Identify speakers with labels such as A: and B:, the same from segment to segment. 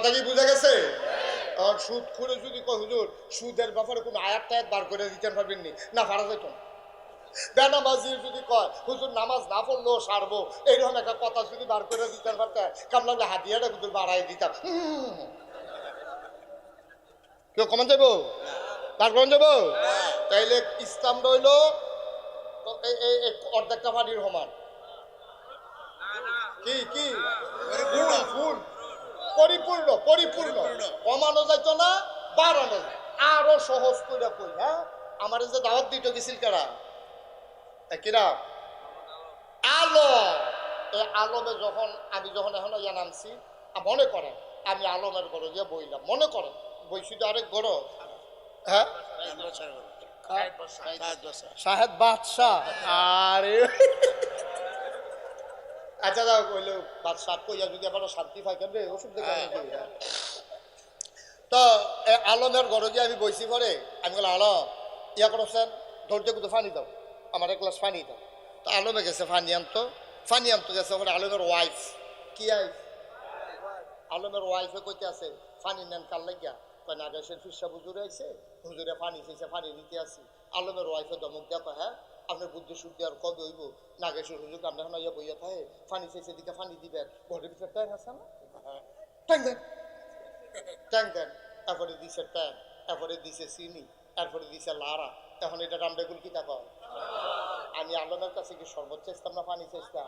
A: কথা কি বুঝা গেছে? আর সুদ খুঁড়ে যদি হুজুর, সুদের ব্যাপারে কোনো আয়াত টায়াত বার করে দিতে পারবেন নি, পারা যেত না। বেনামাজির যদি কয়, হুজুর, নামাজ না পড়লেও সারবো। এইরকম একটা কথা যদি বার করে দিতে পারতেন কামলা হাতিয়াটা হুজুর বাড়াই দিতাম। কেউ কমান যাব কমান যাব তাইলে ইসলাম রইল অর্ধেকটা পানির সমান। কি কি? ফুল। পরিপূর্ণ পরিপূর্ণ। কমানো যাইত না বাড়ানো। আরও সহজ করে কই হ্যাঁ? আমার যে দাওয়াত দিত গেছিল কারা? কিরা? আলো। এই আলমে যখন আমি যখন এখন ইয়া নামছি মনে করেন আমি আলমের ঘরে গিয়ে বইলাম। মনে করেন বইছি তো আরেক ঘর? হ্যাঁ? শাহেদ বাদশাহ। আরে। আচ্ছা দাও, কইলে বাদশাহ কইয়া যদি আবার শান্তি পাই কেন ওষুধ হ্যাঁ। তো আলমের ঘরে গিয়ে আমি বইছি পরে, আমি বললাম আলম ইয়া করছেন ধৈর্য কিন্তু ফানি দাও, আমার এক গ্লাস পানি দাও। তো আলমে গেছে ফানি আনতো ফানি আনতো গেছে পরে আলমের ওয়াইফ কি আইফ আলমের ওয়াইফে কইতে আছে ফানি নেন কাল লাগিয়া? কয়, নাগেশের ফিসা হুজুরে আইছে, হুজুরে পানি চাইছে, পানি নিতে আসি। আলমের ওয়াইফে দমক দেয়া কয় হ্যাঁ? আপনার বুদ্ধি শুদ্ধি আর কবে হইব? নাগেশের হুজুর আপনার ইয়া বইয়া থাকে পানি চাইছে দিকে পানি দিবেন ঘরের ভিতরে ট্যাং আছে না? ট্যাং দেন। ট্যাং দেন। তারপরে দিছে ট্যাং তারপরে দিছে চিনি তারপরে দিছে লারা এখন এটা রামডেগুল কি তা কয় আমি আলমের কাছে কি সর্বোচ্চ চাইতাম না পানি চাইতাম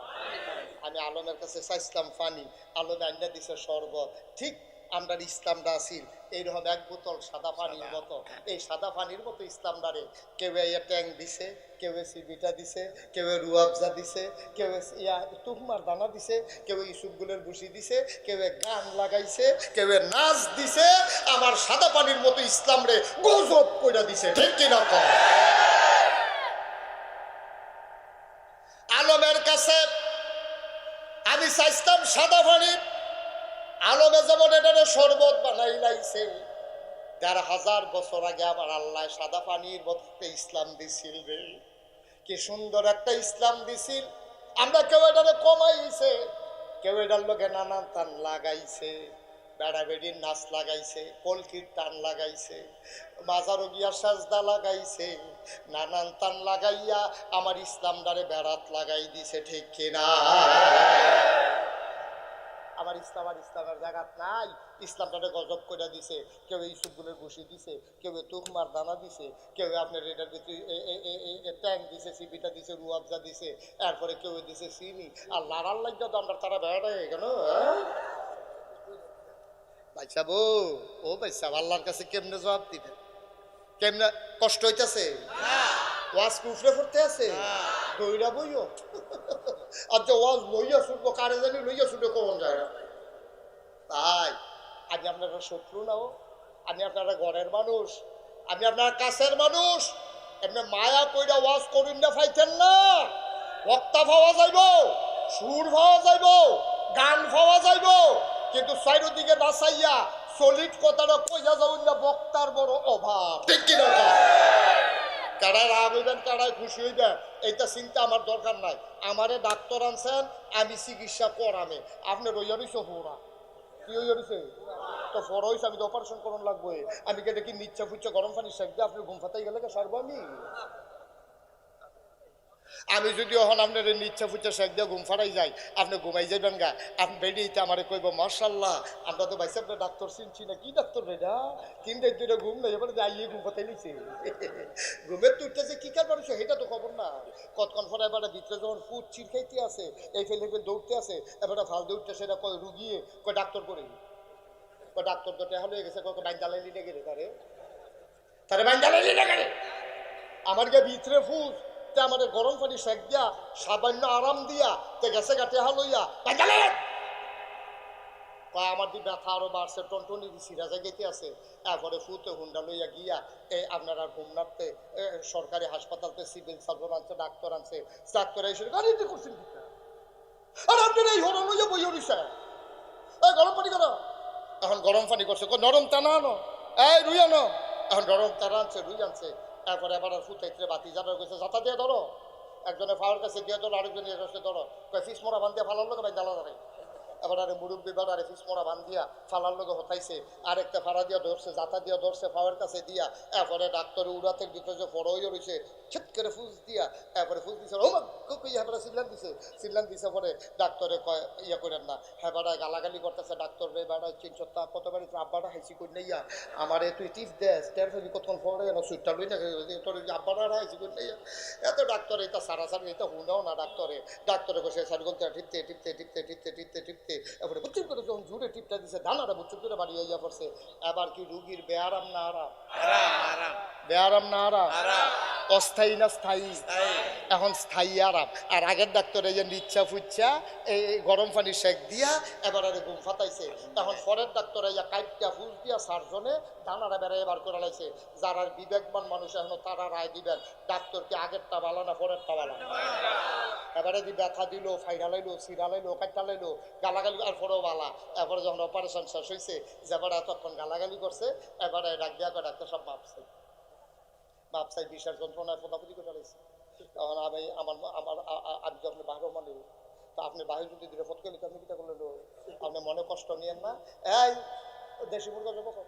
A: আমি আলমের কাছে চাইছিলাম পানি আলমে আইনা দিছে শরবত। ঠিক আমরা ইসলামটা আসিল এইরকম এক বোতল সাদা পানির মতো। এই সাদা পানির মতো ইসলামটারে কেউ ইয়া ট্যাং দিছে কেউ সিবিটা দিছে কেউ রুয়াবজা দিছে কেউ ইয়া তুকমার দানা দিছে কেউ ইসুফগুলের বুসি দিছে কেউ গান লাগাইছে কেউ নাচ দিছে আমার সাদা পানির মতো ইসলাম রে গজব কইরা দিছে ঠিক কিনা? কর আলমের কাছে আমি চাইতাম সাদা পানি আলমে যেমন এটারে শরবত বানাই লাইছে। দেড় হাজার বছর আগে আবার আল্লাহ সাদা পানির মধ্যে ইসলাম দিছিল রে। কি সুন্দর একটা ইসলাম দিছিল। আমরা কেউ এটারে কমাইছে, কেউ এটার লোকে নানান টান লাগাইছে বেড়া বেড়ির নাচ লাগাইছে কলকির টান লাগাইছে বাজারও গিয়া সাজদা লাগাইছে, নানান টান লাগাইয়া আমার ইসলামটারে বেড়াত লাগাই দিছে, ঠিক কিনা? ইসলাম আর ইসলামের জায়গাত নাই। ইসলামটারে গজব করে দিছে কেউ ইসুফগুলের বসি দিছে কেউ তুকমার দানা দিছে কেউ আপনার এটার ভিতরে ট্যাঙ্ক দিছে সিপিটা দিছে রুয়াবজা দিছে এরপরে কেউ দিছে চিনি। আর লাড়ার লাগিয়া তো আমরা তারা বেড়া হয়ে গেল বাচ্চা বউ ও বাচ্চা আল্লাহর কাছে কেমনে জবাব কেমনে কষ্ট হইতেছে? ওয়াজ কুফরে পড়তে আছে? দইরা বইও। যে ওয়াজ লইয়া শুনব কারে জানি লইয়া শুনবে কোন যায় না। তাই, আমি আপনারা শত্রু নাও আমি আপনারা ঘরের মানুষ, আমি আপনার কাছের মানুষ, এমনি মায়া কইরা ওয়াজ করুন না ফাইতেন না। বক্তা পাওয়া যাইব, সুর পাওয়া যাইব, গান পাওয়া যাইব, কিন্তু চারিদিকে নাচাইয়া সলিড কথাটা কইয়া যাউন না, বক্তার বড় অভাব। ঠিক কিনা কও? কারায় রাগ হইবেন, কারায় খুশি হইবেন, এইটা চিন্তা আমার দরকার নাই। আমারে ডাক্তার আনছেন, আমি চিকিৎসা করামে। আপনি রইয়া রইছ ফোরা কি হয়েছে তো ফর হয়েছে আমি তো অপারেশন করুন লাগবো। আমি কে দেখি মিচ্ছা ফুচ্ছা গরম পানি শেখ দিয়ে আপনি ঘুম ফাতাই গেলে সারবো আমি? আমি যদি এখন আপনার নিচ্ছা ফুচ্ছা শেখ দিয়ে ঘুম ফাড়াই যাই, আপনি ঘুমাই যাইবেন গা। আপনি বেরিয়ে আমারে কইব মার্শাল্লাহ আমরা তো বাইসে আপনার ডাক্তার চিনছি না, কি ডাক্তার বেটা কিন্তু দুটো ঘুম নেই, এবারে যাইয়ে ঘুম ফাতাই লিছে ঘুমের তুলতেছে কি কার মানুষ, সেটা তো খবর না। কতক্ষণ পরে এবারে ভিতরে যখন ফুট চির খাইতে আছে, এই ফেলে ফেলে দৌড়তে আছে, এবারে ফাল দৌড়তে সেটা কয় রুগিয়ে কয়, ডাক্তার করে। কয়, ডাক্তার তো টেহা হয়ে গেছে, কয় বাইন জ্বালাই লিটে গেলে তারে। তারে বাইন জ্বালাই লিটে গেলে। আমার গিয়ে ভিতরে ফুট তে আমাদের গরম পানি সেক দিয়া, সামান্য আরাম দিয়া, তে গেছে গা টেহা লইয়া আমার ব্যথা আরও বাড়ছে, টনটনি দি সিরাজা গেতে আছে। ফুতে হুন্ডা লইয়া গিয়া আপনার সরকারি হাসপাতালতে সিভিল সার্জন আনছে, ডাক্তার আনছে, ডাক্তার এসে গাড়িতে করছেন আর এই হরণ লইয়া বই এই গরম পানি করো। এখন গরম পানি করছে। নরম টানা আনো। এই, রুই আনো। এখন নরম টানা আনছে, রুই আনছে। এরপরে আবার ফুটাইতে বাতি যাবে কইছে যাতা দিয়ে ধরো। একজনে ফাওয়ার কাছে দিয়ে ধরো আরেকজনে ধরো কয় ফিস মরা বান দিয়ে ভালো লোক ভাই দালা ধরে। এবার আরে মুরব্বী আরে ফিসমোড়া বান দিয়া ফালার লগে হতাইছে। আরেকটা ফাড়া দিয়া ধরছে জাতা দিয়া ধরছে, ফাওয়ার কাছে দিয়া। এরপরে ডাক্তার উড়াতে ভিতরে যে ফড় হয়ে রয়েছে ছিট করে ফুস দিয়া। এরপরে ফুস দিছে, ও এবারে সিল্লান দিছে? সিল্লান দিছে পরে ডাক্তারে কয় ইয়ে করেন না। হ্যাঁ বাড়ায় গালাগালি করতেছে ডাক্তার রে বাড়ায় চিন সত্তা, কতবারই আব্বাটা হাইসি করি নাইয়া আমারে তুই টিপ দেস টের ফেলি কতক্ষণ পরে এনে, সুইটটা লই না তোর আব্বাটা হাইসি করি নাইয়া এত ডাক্তার, এটা সারা সারি, এটা হুনাও না ডাক্তারে। ডাক্তারে বসে সারি বলতে টিপতে টিপতে টিপতে টিপতে টিপতে টিপতে এবারে বুচ্চুর করে যখন জুড়ে টিপটা দিছে ধানাটা বুচ্চুর করে বাড়ি ইয়া পড়ছে। এবার কি রুগীর বেয়ারাম না আরাম?
B: আরাম আরাম।
A: বেয়ারাম না আরাম?
B: আরাম।
A: অস্থায়ী না স্থায়ী? এখন স্থায়ী আরাম আর আগের ডাক্তার এই যে নিচ্ছা ফুচ্ছা এই গরম পানি সেক দিয়া এবার আরে ঘুম ফাতাইছে তখন পরের ডাক্তার এই যে কাইটটা ফুস দিয়া সারজনে দানারা বেড়াই এবার করে লাইছে। যারা বিবেকবান মানুষ এখনও তারা রায় দিবেন ডাক্তারকে আগেরটা বালা না পরেরটা বালা এবারে দি ব্যথা দিল ফাইনালাইলো সিরালাইলো কাটালাইলো গালাগালি আর পরেও বালা। এরপরে যখন অপারেশন শেষ হয়েছে যেবারে এতক্ষণ গালাগালি করছে এবারে ডাক দিয়া ডাক্তার সব মাপছে মাপসাই বিশাল যন্ত্রণায় পোতাপুতি করে ফেলেছে তখন আমি, আমার আমার আমি যখন বাহির মানে তো আপনি বাহির যদি দিলে ফট করলে আপনি কিটা করলেন? আপনি মনে কষ্ট নিয়েন না। এই, দেশি মুরগা কখন?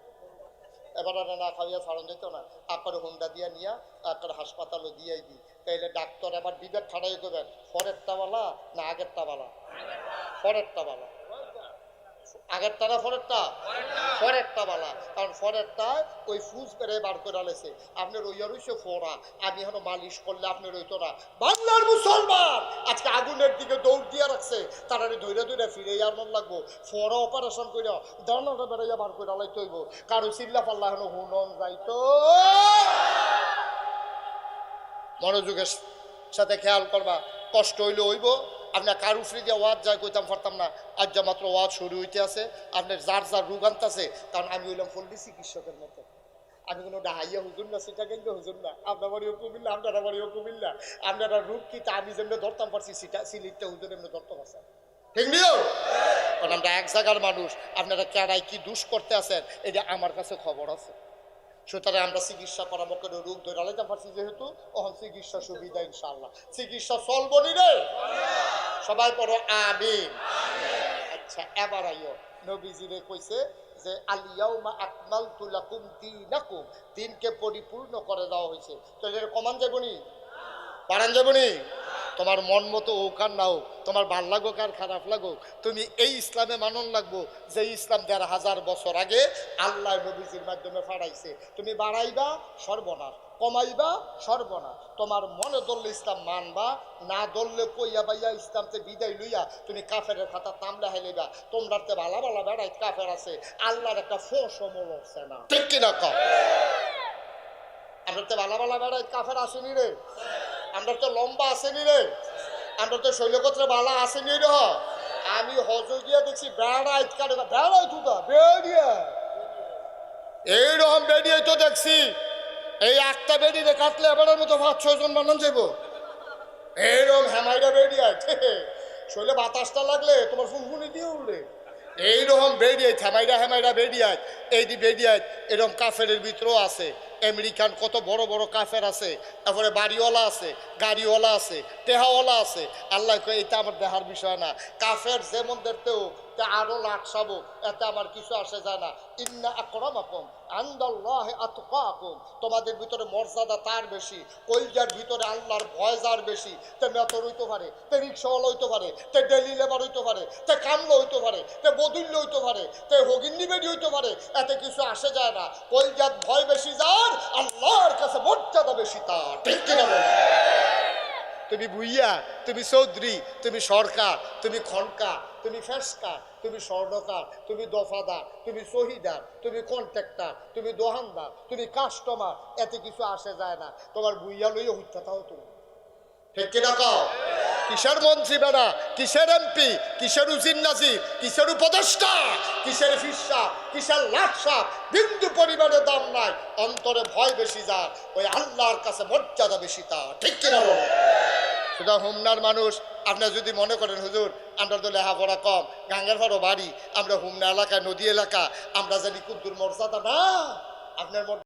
A: এবার না খাইয়া ফারণ যেত না। আপনার হুন্ডা দিয়া নিয়া আকারে হাসপাতালে দিয়াই দিই তাইলে ডাক্তার আবার বিবেক খাড়াই করবেন পরেরটা বালা না আগেরটা বালা? পরেরটা বালা। আগেরটা না পরেরটা? পরেরটা বালা। কারণ পরেরটা ওই ফুজ বার করে আলেছে আপনার ফোড়া। আমি এখন মালিশ করলে না। বাংলার মুসলমান! আজকে আগুনের দিকে দৌড় দিয়ে রাখছে। তারা ধৈর্য ধৈর্য ফিরে আনন্দ লাগবো। ফোড়া অপারেশন করে দানাটা বেড়াইয়া বার করে আলাই তৈব কারও চিল্লা পাল্লা এখন হুনন যাইতো। মনোযোগের সাথে খেয়াল করবা। কষ্ট হইলে হইব। আপনার কারু ফ্রি দিয়ে ওয়াজ যায় কইতাম পারতাম না। আজ যা মাত্র ওয়াজ শুরু হইতে আছে আপনার যার যার রোগ আনতেছে, কারণ আমি হইলাম ফল্লি চিকিৎসকের মতো। আমি কোনো ডাহাইয়া হুজুর না, সেটা কিন্তু হুজুর না। আপনার বাড়িও কুমিল্লা, আপনারা বাড়িও কুমিল্লা। আপনারা রূপ কি, তা আমি যেমনি ধরতাম, পারছি সেটা সিলিটটা হুজুর এমনি ধরতে পারছে ঠিক নিও? কারণ আমরা এক জায়গার মানুষ, আপনারা কেড়াই কি দুষ করতে আছেন, এটা আমার কাছে খবর আছে। সুতরাং আমরা চিকিৎসা পরামর্শ করে রোগ ধরে আলাইতে পারছি যেহেতু তখন চিকিৎসা সুবিধা ইনশাল্লাহ চিকিৎসা চলবনি রে? সবাই পড়ো, আমিন। আচ্ছা এবার আইও। নবীজিরে কইছে যে আলিয়াউমা আকমাল তুলাকুম দিনাকুম। দিনকে পরিপূর্ণ করে দেওয়া হয়েছে। তো এটা কমান যাবনি পারান যাবনি তোমার মন মতো হোক আর না হোক, তোমার ভালো লাগুক আর খারাপ লাগুক, তুমি এই ইসলামে মানন লাগবো যে ইসলাম দেড় হাজার বছর আগে আল্লাহ নবীজির মাধ্যমে ফাড়াইছে। তুমি বাড়াইবা, সর্বনাশ। কমাইবা, সর্বনাশ। তোমার মনে ধরলে ইসলাম মানবা, না ধরলে কইয়া বাইয়া ইসলামতে বিদায় লইয়া তুমি কাফের খাতা তামলা হেলিবা তোমরাতে ভালা ভালা বেড়াই কাফের আছে, আল্লাহর একটা ফোস সমলছে না। ঠিক কিনা কম আমরা তো ভালা ভালা বেড়াই কাফের আসেনি রে? আমরা তো লম্বা আসেনি রে। আমরা তো শৈলকত্রে বালা আসেনি রে। আমি হজ গিয়া দেখছি বেড়াই কাটে বেড়াই তুদা বেড়িয়া। এইরকম বেড়িয়ে তো দেখছি। এই একটা বেরিয়ে কাটলে এবারের মতো পাঁচ, ছয় জন মানুষ যাইব। এইরকম হেমাইরা বেরিয়ে শৈলে বাতাসটা লাগলে তোমার ফুনফুনি দিয়ে উঠলে এইরকম বেরিয়ে হেমাইরা হেমাইরা বেরিয়ে এই দি বেরিয়ে এরকম কাফের ভিতরেও আছে। আমেরিকান কত বড় বড় কাফের আছে, তারপরে বাড়িওয়ালা আছে, গাড়িওয়ালা আছে টেহাওয়ালা আছে। আল্লাহ কয় এটা আমার দেহার বিষয় না। কাফের যেমন দেখতেও তা আরও লাট সাবো এতে আমার কিছু আসে যায় না। ইন্না আকরামাকুম আন্দাল্লাহি আতকাকুম। তোমাদের ভিতরে মর্যাদা তার বেশি, কলজার ভিতরে আল্লাহর ভয় যার বেশি। তে মেতর হইতে পারে, তে রিক্সাওয়ালা হইতে পারে, তে ডেলি লেবার হইতে পারে, তে কামলা হইতে পারে, তে বদুল্য হইতে পারে, তে হগিন্নি বেরি হইতে পারে, এতে কিছু আসে যায় না। কলজাত ভয় বেশি যার আল্লাহর কাছে মর্যাদা বেশি তার। ঠিক কিনা তুমি ভুইয়া, তুমি চৌধুরী, তুমি সরকার, তুমি খনকার তুমি তুমি স্বর্ণকার, তুমি দফাদার, তুমি শহীদার, তুমি কন্ট্রাক্টার, তুমি দোহানদার, তুমি কাস্টমার, এতে কিছু আসে যায় না। তোমার বুইয়া লইয়া হত্যা তাও তুমি। ঠিক কিনা কও? কিসের মন্ত্রী বেড়া? কিসের এমপি? কিসের উজির নাজির? কিসের উপদেষ্টা? কিসের ফিসা কিসের লাটসা? বিন্দু পরিমাণে দাম নাই। অন্তরে ভয় বেশি যার। ওই আল্লাহর কাছে মর্যাদা বেশি তার। ঠিক কিনা বলো? সুতরাং হুমনার মানুষ। আপনার যদি মনে করেন, হুজুর, আমরা তো লেখাপড়া কম, গাঙ্গের ফারো বাড়ি। আমরা হুমনা এলাকা, নদী এলাকা। আমরা জানি কুদ্দুর মর্যাদা না আপনার